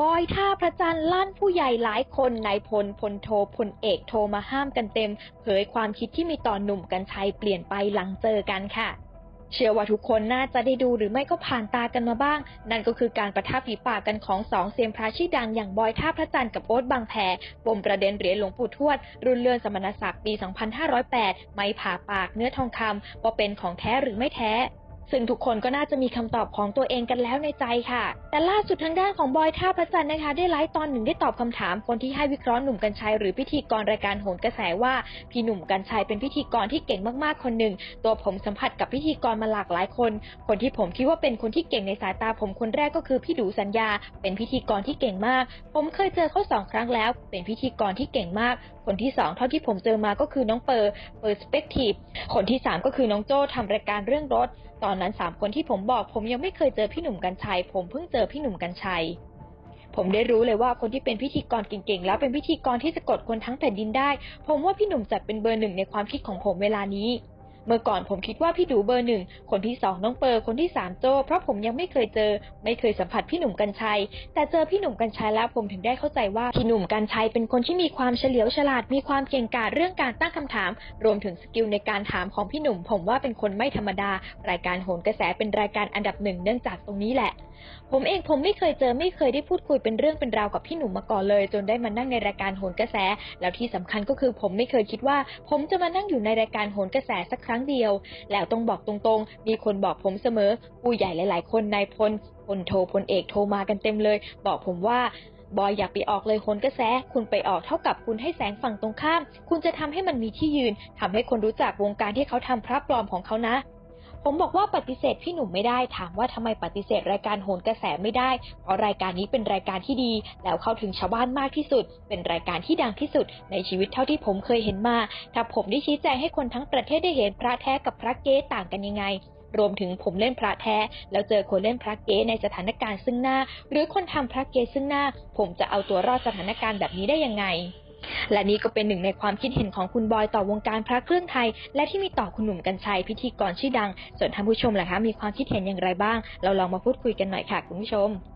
บอยท่าพระจันทร์ลั่นผู้ใหญ่หลายคนนายพลพลโทพลเอกโทรมาห้ามกันเต็ม เผยความคิดที่มีต่อหนุ่มกัญชัยเปลี่ยนไปหลังเจอกันค่ะเชื่อว่าทุกคนน่าจะได้ดูหรือไม่ก็ผ่านตากันมาบ้าง นั่นก็คือการประทับฝีปากกันของสองเซียนพระชื่อดังอย่างบอยท่าพระจันทร์กับโอ๊ตบางแพปมประเด็นเหรียญหลวงปู่ทวด รุ่นเลื่อนสมณศักดิ์ปี 2508 ไม่ผ่าปากเนื้อทองคำว่าเป็นของแท้หรือไม่แท้ ซึ่งทุกคนก็น่าจะมีคำตอบของตัวเองกันแล้วในใจค่ะ แต่ล่าสุดทางด้านของบอยท่าพระจันทร์นะคะ ได้ไลฟ์ตอนหนึ่งได้ตอบคำถามคนที่ให้วิเคราะห์หนุ่มกัญชัยหรือพิธีกรรายการโหนกระแสว่าพี่หนุ่มกัญชัยเป็นพิธีกรที่เก่งมากๆคนหนึ่ง ตัวผมสัมผัสกับพิธีกรมาหลากหลายคน คนที่ผมคิดว่าเป็นคนที่เก่งในสายตาผมคนแรกก็คือพี่ดูสัญญา เป็นพิธีกรที่เก่งมาก ผมเคยเจอเขาสองครั้งแล้ว เป็นพิธีกรที่เก่งมาก คนที่สองเท่าที่ผมเจอมาก็คือน้องเปอร์เปอร์สเปกทีฟคนที่สามก็คือน้องโจ้ทำรายการเรื่องรถ ตอนนั้นสามคนที่ผมบอกผมยังไม่เคยเจอพี่หนุ่มกัญชัย ผมเพิ่งเจอพี่หนุ่มกัญชัย ผมได้รู้เลยว่าคนที่เป็นพิธีกรเก่งๆ แล้วเป็นพิธีกรที่สะกดคนทั้งแผ่นดินได้ ผมว่าพี่หนุ่มจัดเป็นเบอร์หนึ่งในความคิดของผมเวลานี้ เมื่อก่อนผมคิดว่าพี่ดูเบอร์หนึ่ง คนที่สองน้องเปอร์ คนที่สามโจ เพราะผมยังไม่เคยเจอ ไม่เคยสัมผัสพี่หนุ่มกัญชัย แต่เจอพี่หนุ่มกัญชัยแล้วผมถึงได้เข้าใจว่าพี่หนุ่มกัญชัยเป็นคนที่มีความเฉลียวฉลาด มีความเก่งกาจเรื่องการตั้งคำถาม รวมถึงสกิลในการถามของพี่หนุ่ม ผมว่าเป็นคนไม่ธรรมดา รายการโหนกระแสเป็นรายการอันดับหนึ่งเนื่องจากตรงนี้แหละ ผมเองผมไม่เคยเจอไม่เคยได้พูดคุยเป็นเรื่องเป็นราวกับพี่หนุ่มมาก่อนเลย จนได้มานั่งในรายการโหนกระแส แล้วที่สำคัญก็คือผมไม่เคยคิดว่า ผมจะมานั่งอยู่ในรายการโหนกระแสสักครั้งเดียว แล้วต้องบอกตรงๆ มีคนบอกผมเสมอผู้ใหญ่หลาย ๆ คนนายพลพลโทพลเอกโทรมากันเต็มเลย บอกผมว่าบอยอยากไปออกเลยโหนกระแส คุณไปออกเท่ากับคุณให้แสงฝั่งตรงข้าม คุณจะทำให้มันมีที่ยืนทำให้คนรู้จักวงการที่เขาทำพระปลอมของเขานะ ผมบอกว่าปฏิเสธพี่หนุ่มไม่ได้ถามว่าทำไมปฏิเสธรายการโหนกระแสไม่ได้ เพราะรายการนี้เป็นรายการที่ดี แล้วเข้าถึงชาวบ้านมากที่สุด เป็นรายการที่ดังที่สุด ในชีวิตเท่าที่ผมเคยเห็นมา ถ้าผมได้ชี้แจงให้คนทั้งประเทศได้เห็นพระแท้กับพระเก๊ต่างกันยังไงรวมถึงผมเล่นพระแท้ แล้วเจอคนเล่นพระเก๊ในสถานการณ์ซึ่งหน้า หรือคนทำพระเก๊ซึ่งหน้า ผมจะเอาตัวรอดสถานการณ์แบบนี้ได้ยังไง และนี่ก็เป็นหนึ่งในความคิดเห็นของคุณบอยต่อวงการพระเครื่องไทย และที่มีต่อคุณหนุ่มกัญชัยพิธีกรชื่อดัง ส่วนท่านผู้ชมล่ะคะมีความคิดเห็นอย่างไรบ้าง เราลองมาพูดคุยกันหน่อยค่ะคุณผู้ชม